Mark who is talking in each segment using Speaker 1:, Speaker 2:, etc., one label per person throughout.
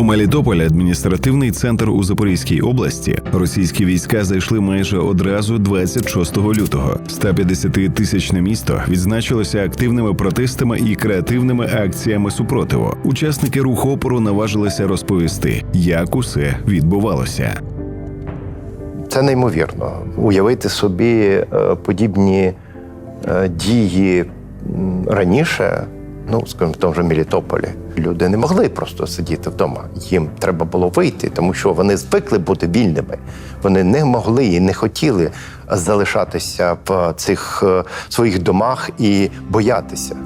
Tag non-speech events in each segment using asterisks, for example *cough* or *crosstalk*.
Speaker 1: У Мелітополі, адміністративний центр у Запорізькій області, російські війська зайшли майже одразу 26 лютого. 150-тисячне місто відзначилося активними протестами і креативними акціями супротиву. Учасники руху опору наважилися розповісти, як усе відбувалося.
Speaker 2: Це неймовірно. Уявити собі е, подібні е, дії раніше, ну, скажімо, в тому же Мелітополі, люди не могли просто сидіти вдома. Їм треба було вийти, тому що вони звикли бути вільними. Вони не могли і не хотіли залишатися в цих е, своїх домах і боятися.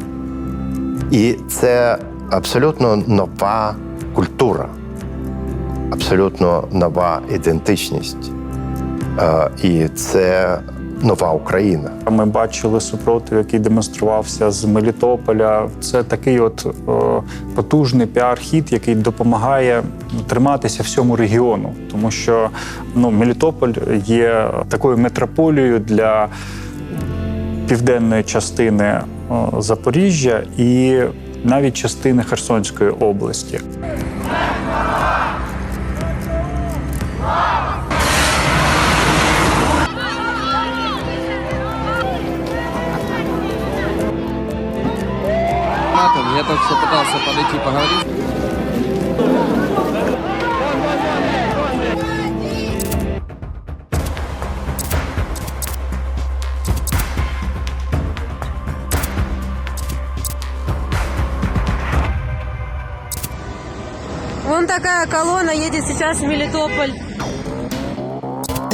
Speaker 2: І це абсолютно нова культура, абсолютно нова ідентичність. Е, І це нова Україна.
Speaker 3: Ми бачили супротив, який демонструвався з Мелітополя. Це такий от о, потужний піар-хід, який допомагає триматися всьому регіону, тому що ну, Мелітополь є такою метрополією для південної частини о, Запоріжжя і навіть частини Херсонської області.
Speaker 4: Что пытался подойти поговорить.
Speaker 5: Вон такая колонна едет сейчас в Мелитополь.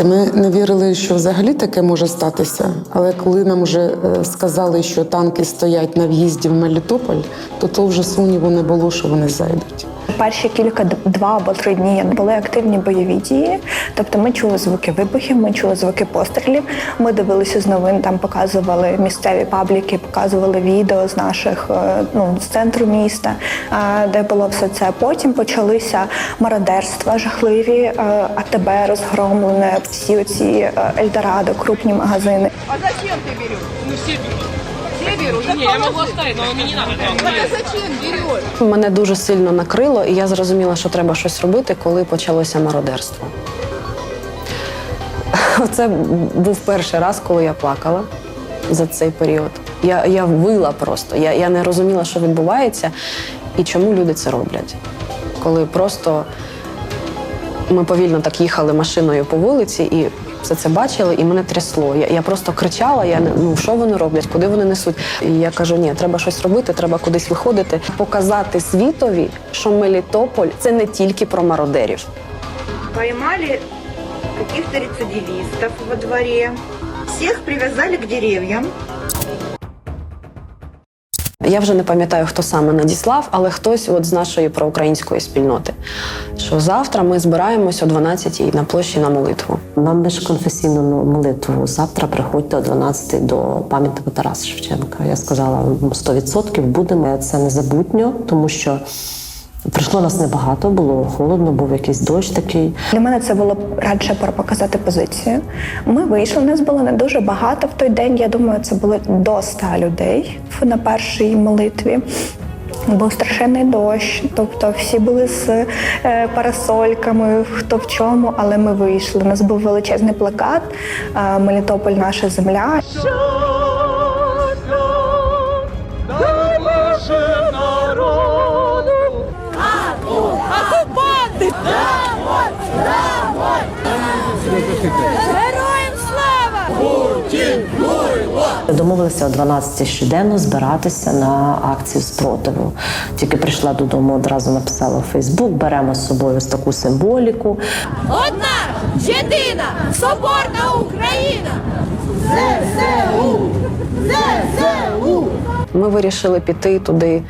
Speaker 6: Та Ми не вірили, що взагалі таке може статися. Але коли нам вже е, сказали, що танки стоять на в'їзді в Мелітополь, то то вже сумніву не було, що вони зайдуть.
Speaker 7: Перші кілька два або три дні були активні бойові дії. Тобто ми чули звуки вибухів, ми чули звуки пострілів. Ми дивилися з новин, там показували місцеві пабліки, показували відео з наших е, ну з центру міста, е, де було все це. Потім почалися мародерства жахливі, е, АТБ розгромлене, всі оці е, Ельдорадо, крупні магазини.
Speaker 8: А зачем ты берешь? Ну все берут. Все берут? Не, я могу оставить, но мне не. Так зачем берешь?
Speaker 9: Мене дуже сильно накрило, і я зрозуміла, що треба щось робити, коли почалося мародерство. *laughs* Це був перший раз, коли я плакала за цей період. Я, я вила просто. Я, я не розуміла, що відбувається і чому люди це роблять. Коли просто ми повільно так їхали машиною по вулиці і все це бачили, і мене трясло. Я, я просто кричала: я ну що вони роблять, куди вони несуть. І я кажу, ні, треба щось робити, треба кудись виходити, показати світові, що Мелітополь це не тільки про мародерів.
Speaker 8: Поймали каких-то рецидивистов во дворі, всіх привязали к деревьям.
Speaker 9: Я вже не пам'ятаю, хто саме надіслав, але хтось от з нашої проукраїнської спільноти. Що завтра ми збираємось о 12-й на площі на молитву.
Speaker 10: На міжконфесійну молитву завтра приходьте о 12 до пам'ятника Тараса Шевченка. Я сказала 100% будемо. Це незабутньо, тому що прийшло нас небагато, було холодно, був якийсь дощ такий.
Speaker 7: Для мене це було радше про показати позицію. Ми вийшли, нас було не дуже багато в той день. Я думаю, це було до 100 людей на першій молитві. Був страшенний дощ, тобто всі були з е, парасольками, хто в чому, але ми вийшли. У нас був величезний плакат е, Мелітополь, наша земля.
Speaker 10: Домовилися о 12 щоденно збиратися на акцію спротиву. Тільки прийшла додому, одразу написала в Фейсбук, беремо з собою ось таку символіку.
Speaker 5: Одна, єдина, соборна Україна! ЗСУ! ЗСУ!
Speaker 9: Ми вирішили піти туди,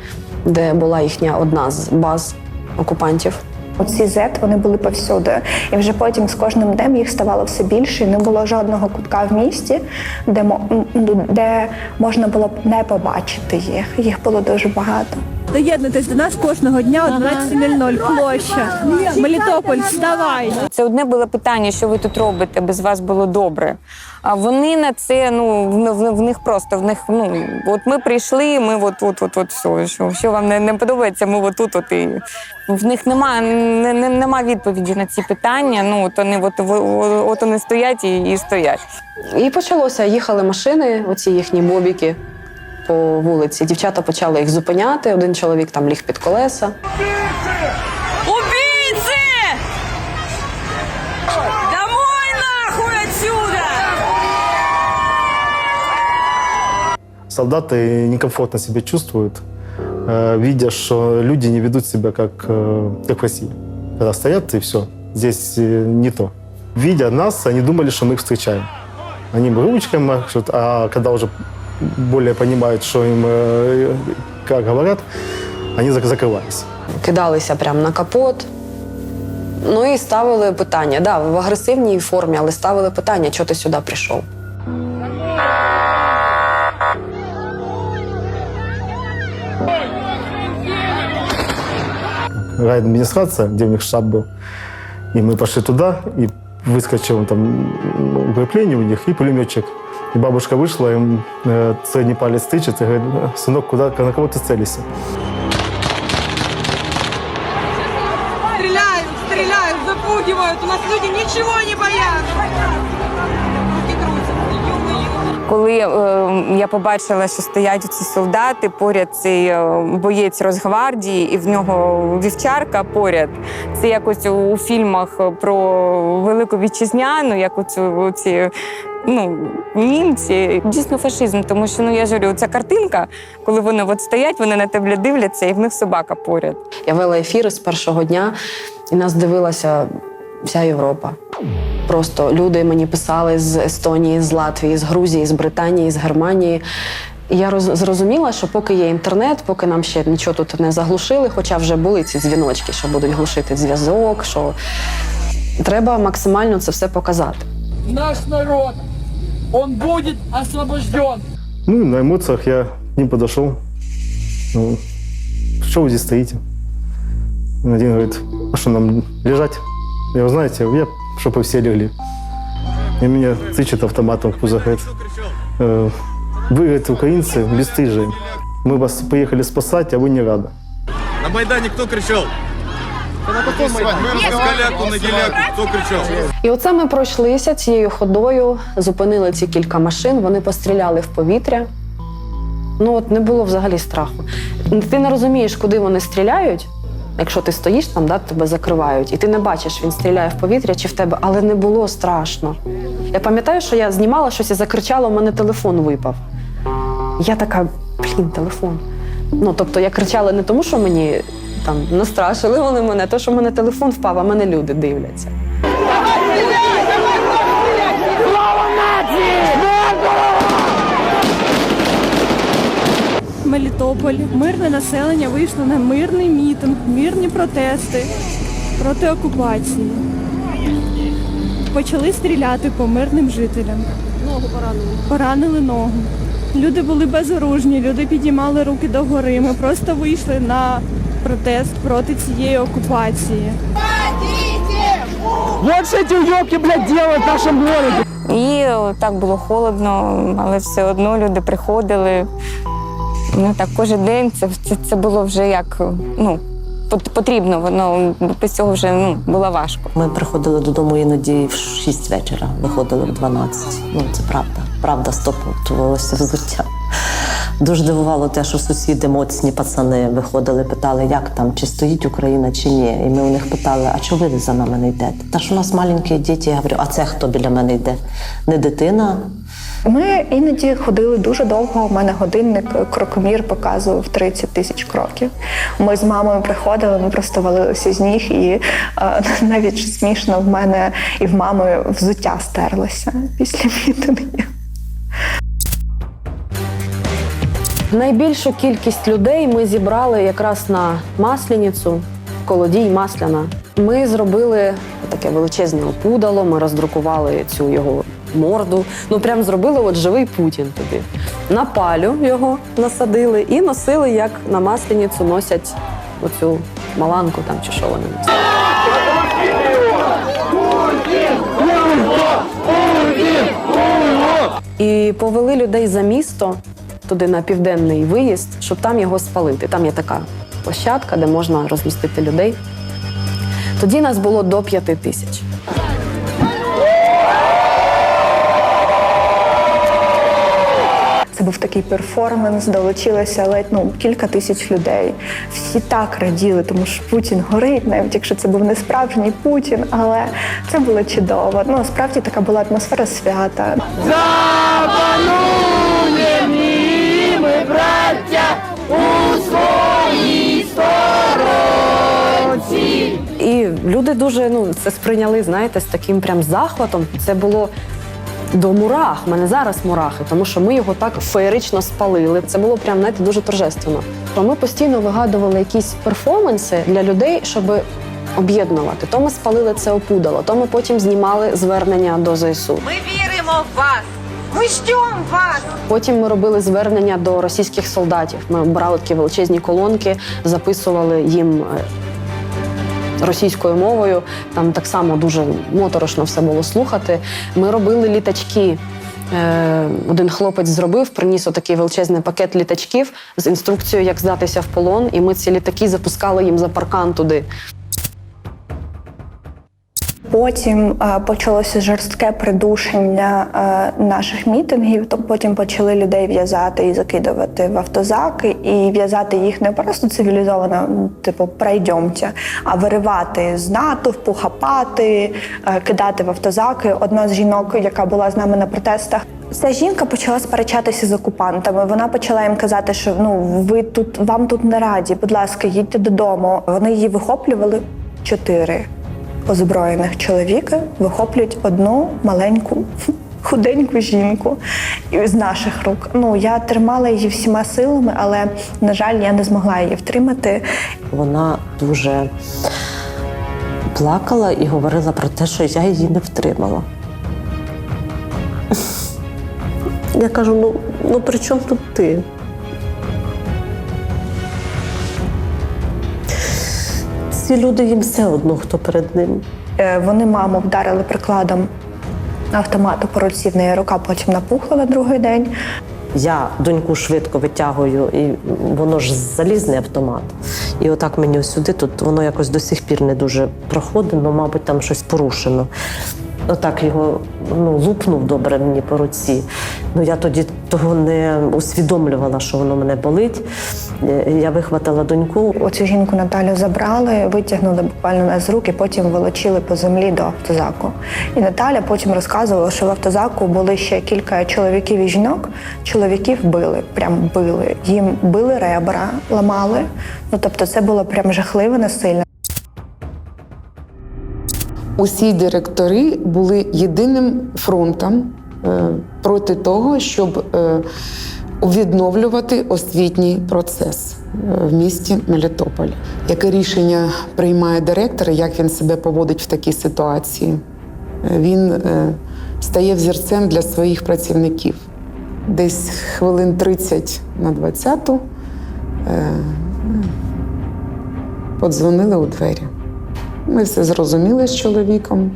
Speaker 9: де була їхня одна з баз окупантів.
Speaker 7: Оці Z, вони були повсюди. І вже потім з кожним днем їх ставало все більше. І не було жодного кутка в місті, де, де можна було б не побачити їх. Їх було дуже багато.
Speaker 5: Доєднуйтесь до нас кожного дня о 12.00. Площа. Мелітополь, вставай.
Speaker 11: Це одне було питання, що ви тут робите, без вас було добре. А вони на це, ну в, в, в них просто в них, ну от ми прийшли, ми от от от, от все, що, що вам не, не подобається, ми от тут, от і в них немає не, не, нема відповіді на ці питання. Ну от вони от, от, от вони стоять і, і стоять.
Speaker 9: І почалося. Їхали машини, оці їхні бобіки по вулиці. Дівчата почали їх зупиняти. Один чоловік там ліг під колеса.
Speaker 8: Убийцы! Домой нахуй отсюда!
Speaker 12: Солдаты некомфортно себя чувствуют, э, видя, что люди не ведут себя как, э, как в России. Когда стоят и все, здесь э, не то. Видя нас, они думали, что мы их встречаем. Они ручкой машут, а когда уже более понимают, что им э, как говорят, они зак- закрывались.
Speaker 9: Кидалися прямо на капот. Ну і ставили питання. Да, в агресивній формі, але ставили питання, чого ти сюди прийшов.
Speaker 12: райадминистрация, где у них штаб был. И мы пошли туда, и выскочил там ну, укрепление у них и пулеметчик. И бабушка вышла, им э, средний палец тычет и говорит, сынок, куда, на кого ты целишься?
Speaker 8: Стреляют, стреляют, запугивают. У нас люди ничего не боятся.
Speaker 11: Коли е, я побачила, що стоять ці солдати, поряд цей е, боєць Росгвардії, і в нього вівчарка поряд. Це якось у, фільмах про Велику Вітчизняну, як оцю, ці ну, німці. Дійсно фашизм, тому що ну я ж говорю, ця картинка, коли вони от стоять, вони на тебе дивляться, і в них собака поряд.
Speaker 9: Я вела ефіри з першого дня, і нас дивилася вся Європа. Просто люди мені писали з Естонії, з Латвії, з Грузії, з Британії, з Германії. І я роз, зрозуміла, що поки є інтернет, поки нам ще нічого тут не заглушили, хоча вже були ці дзвіночки, що будуть глушити зв'язок, що треба максимально це все показати.
Speaker 8: Наш народ, он будет освобожден.
Speaker 12: Ну, на эмоциях я ним подошел. Ну, что вы здесь стоите? Один говорит, а что нам лежать? Я, вы знаете, я, чтобы все легли. И меня тычет автоматом в пузо, говорит, «Э, вы, говорит, украинцы, бесстыжие. Мы вас поехали спасать, а вы не рады.
Speaker 13: На Майдані хто кричав? На каком Майдані? Скаляку на гіляку, хто кричав?
Speaker 9: І оце ми пройшлися цією ходою, зупинили ці кілька машин, вони постріляли в повітря. Ну от не було взагалі страху. Ти не розумієш, куди вони стріляють. Якщо ти стоїш там, да, тебе закривають, і ти не бачиш, він стріляє в повітря чи в тебе, але не було страшно. Я пам'ятаю, що я знімала щось і закричала, у мене телефон випав. Я така, блін, телефон. Ну, тобто я кричала не тому, що мені там настрашили вони мене, а то, що в мене телефон впав, а мене люди дивляться.
Speaker 5: Мелітополь. Мирне населення вийшло на мирний мітинг, мирні протести проти окупації. Почали стріляти по мирним жителям. Ногу поранили. Поранили ногу. Люди були безоружні, люди підіймали руки догори. Ми просто вийшли на протест проти цієї окупації.
Speaker 8: Вот что эти уёбки, блядь, делают в нашем городе.
Speaker 11: І так було холодно, але все одно люди приходили. Ну так кожен день це, це, це було вже як ну, пот- потрібно, воно без цього вже ну, було важко.
Speaker 10: Ми приходили додому іноді в 6 вечора, виходили в 12. Ну, це правда. Правда стопутувалося взуття. Дуже дивувало те, що сусіди, моцні пацани, виходили, питали, як там, чи стоїть Україна, чи ні. І ми у них питали, а чого ви за нами не йдете? Та ж у нас маленькі діти. Я говорю, а це хто біля мене йде? Не дитина,
Speaker 7: Ми іноді ходили дуже довго. У мене годинник крокомір показував 30 тисяч кроків. Ми з мамою приходили, ми просто валилися з ніг, і е, *laughs* навіть смішно в мене і в мами взуття стерлося після мітингів.
Speaker 9: Найбільшу кількість людей ми зібрали якраз на Масляницю, колодій Масляна. Ми зробили таке величезне опудало, ми роздрукували цю його морду. Ну прям зробили от живий Путін тобі. На палю його насадили і носили, як на масленицю носять оцю маланку там чи що вони носять. І повели людей за місто туди на південний виїзд, щоб там його спалити. Там є така площадка, де можна розмістити людей. Тоді нас було до п'яти тисяч.
Speaker 7: Це був такий перформанс, долучилося ледь ну кілька тисяч людей. Всі так раділи, тому що Путін горить, навіть якщо це був не справжній Путін, але це було чудово. Ну справді така була атмосфера свята.
Speaker 9: І люди дуже ну це сприйняли, знаєте, з таким прям захватом. Це було до мурах. У мене зараз мурахи, тому що ми його так феєрично спалили. Це було прям знаєте, дуже торжественно. То ми постійно вигадували якісь перформанси для людей, щоб об'єднувати. То ми спалили це опудало, то ми потім знімали звернення до ЗСУ.
Speaker 8: Ми віримо в вас. Ми ждемо вас.
Speaker 9: Потім ми робили звернення до російських солдатів. Ми брали такі величезні колонки, записували їм е, російською мовою. Там так само дуже моторошно все було слухати. Ми робили літачки. Е, Один хлопець зробив, приніс отакий величезний пакет літачків з інструкцією, як здатися в полон. І ми ці літаки запускали їм за паркан туди.
Speaker 7: Потім е, почалося жорстке придушення е, наших мітингів. То потім почали людей в'язати і закидувати в автозаки, і в'язати їх не просто цивілізовано, типу пройдемте, а виривати з натовпу, хапати, е, кидати в автозаки. Одна з жінок, яка була з нами на протестах. Ця жінка почала сперечатися з окупантами. Вона почала їм казати, що ну ви тут вам тут не раді. Будь ласка, їдьте додому. Вони її вихоплювали чотири озброєних чоловіка вихоплюють одну маленьку. Худеньку жінку з наших рук. Ну я тримала її всіма силами, але на жаль, я не змогла її втримати.
Speaker 10: Вона дуже плакала і говорила про те, що я її не втримала. Я кажу: ну, ну при чому тут ти? Ці люди їм все одно, хто перед ним.
Speaker 7: Е, Вони маму вдарили прикладом автомату по руці, в неї рука потім напухла на другий день.
Speaker 10: Я доньку швидко витягую, і воно ж залізний автомат. І отак мені сюди, тут воно якось до сих пір не дуже проходить, але, мабуть, там щось порушено. Отак його ну, лупнув добре мені по руці. Ну я тоді того не усвідомлювала, що воно мене болить. Е, Я вихватила доньку.
Speaker 7: Оцю жінку Наталю забрали, витягнули буквально з рук і потім волочили по землі до автозаку. І Наталя потім розказувала, що в автозаку були ще кілька чоловіків і жінок. Чоловіків били, прям били. Їм били ребра, ламали. Ну тобто, це було прям жахливе насильно.
Speaker 6: Усі директори були єдиним фронтом е, проти того, щоб е, відновлювати освітній процес е, в місті Мелітополь. Яке рішення приймає директор, як він себе поводить в такій ситуації? Він стає взірцем для своїх працівників. Десь хвилин 30 на 20-ту е, подзвонили у двері. Ми все зрозуміли з чоловіком.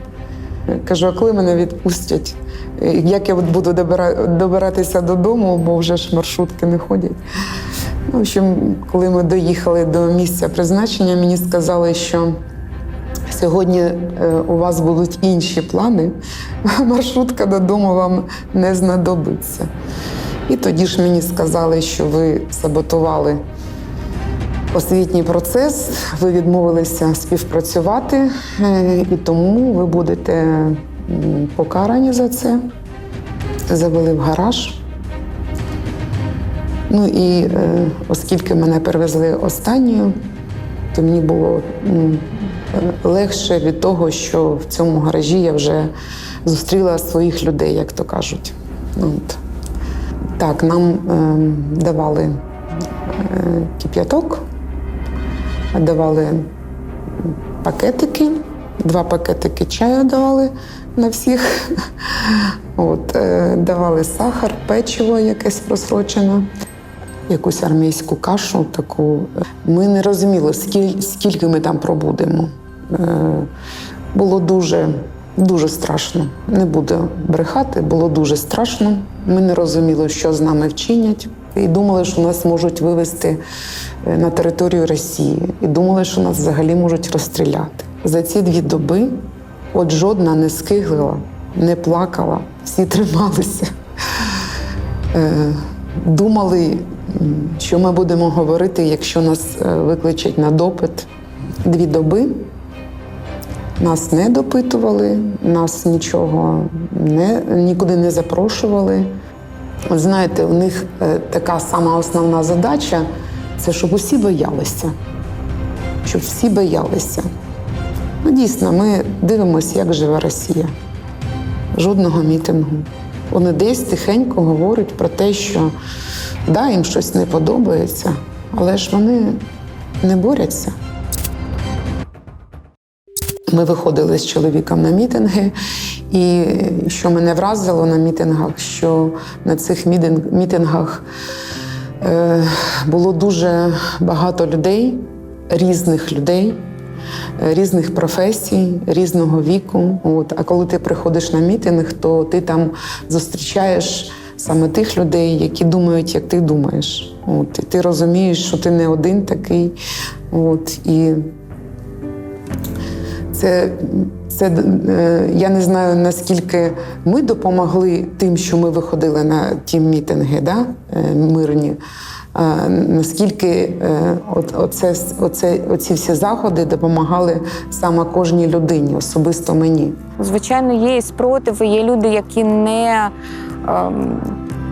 Speaker 6: Кажу, а коли мене відпустять? Як я буду добиратися додому, бо вже ж маршрутки не ходять. Ну, В общем, коли ми доїхали до місця призначення, мені сказали, що сьогодні е, у вас будуть інші плани, *laughs* маршрутка додому вам не знадобиться. І тоді ж мені сказали, що ви саботували освітній процес, ви відмовилися співпрацювати, е, і тому ви будете покарані за це. Завели в гараж. Ну і е, оскільки мене перевезли останньою, то мені було легше від того, що в цьому гаражі я вже зустріла своїх людей, як то кажуть. Ну, От. Так, нам е, давали е, кип'яток, давали пакетики Два пакетики чаю давали на всіх. *laughs* От, е, давали сахар, печиво якесь просрочене, якусь армійську кашу таку. Ми не розуміли, скільки, ми там пробудемо. Е, було дуже, дуже страшно. Не буду брехати, було дуже страшно. Ми не розуміли, що з нами вчинять. І думали, що нас можуть вивезти е, на територію Росії. І думали, що нас взагалі можуть розстріляти. За ці дві доби от жодна не скиглила, не плакала, всі трималися. Е, Думали, що ми будемо говорити, якщо нас е, викличуть на допит дві доби. Нас не допитували, нас нічого не, нікуди не запрошували. От Знаєте, у них е, така сама основна задача це щоб усі боялися. Щоб всі боялися. Ну, дійсно, ми дивимося, як живе Росія. Жодного мітингу. Вони десь тихенько говорять про те, що да, їм щось не подобається, але ж вони не борються. Ми виходили з чоловіком на мітинги, і що мене вразило на мітингах, що на цих мітингах е, було дуже багато людей, різних людей, різних професій, різного віку. От. А коли ти приходиш на мітинг, то ти там зустрічаєш саме тих людей, які думають, як ти думаєш. От. І ти розумієш, що ти не один такий. От. І це, це е, я не знаю наскільки ми допомогли тим, що ми виходили на ті мітинги, да, е, мирні. А наскільки е, оце, оце, оці всі заходи допомагали саме кожній людині, особисто мені.
Speaker 11: Звичайно, є і спротиви, є люди, які не, ем,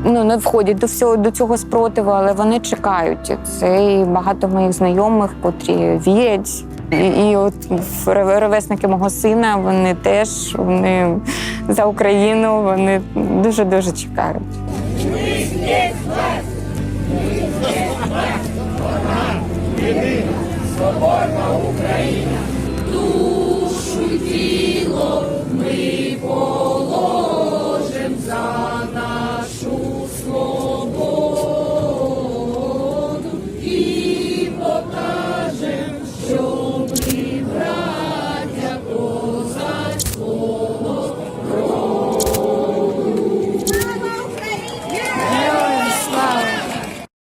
Speaker 11: ну, не входять до всього до цього спротиву, але вони чекають. Це і багато моїх знайомих, котрі вірять. І, от ровесники мого сина, вони теж вони за Україну, вони дуже дуже чекають.